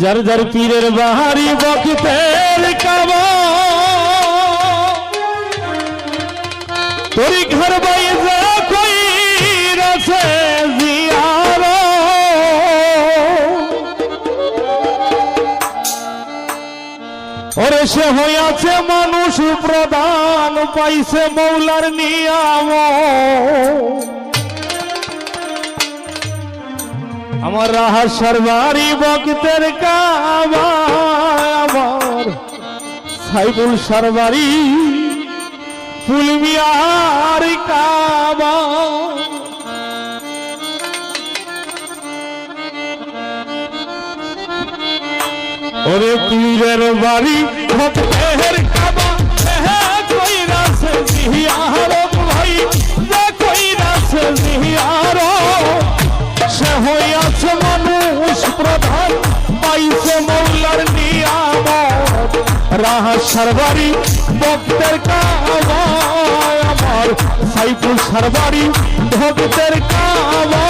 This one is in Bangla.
যার যার পীরের বাহারি বকিতের কাবা তোরি ঘর বাইজা কই রসে জিয়ার ওরে সে হইয়াছে মানুষ প্রধান পাইছে মৌলার নিয়াম আমার রাহার সরবারি বক্তের কাবা আমার সাইবুল সরবারি ফুলমিয়ার কাবা। ওরে পীরের বাড়ি রাহা সরবারি ভক্তের কাবা আমার। সাইফুল সরবারি ভক্তের কাবা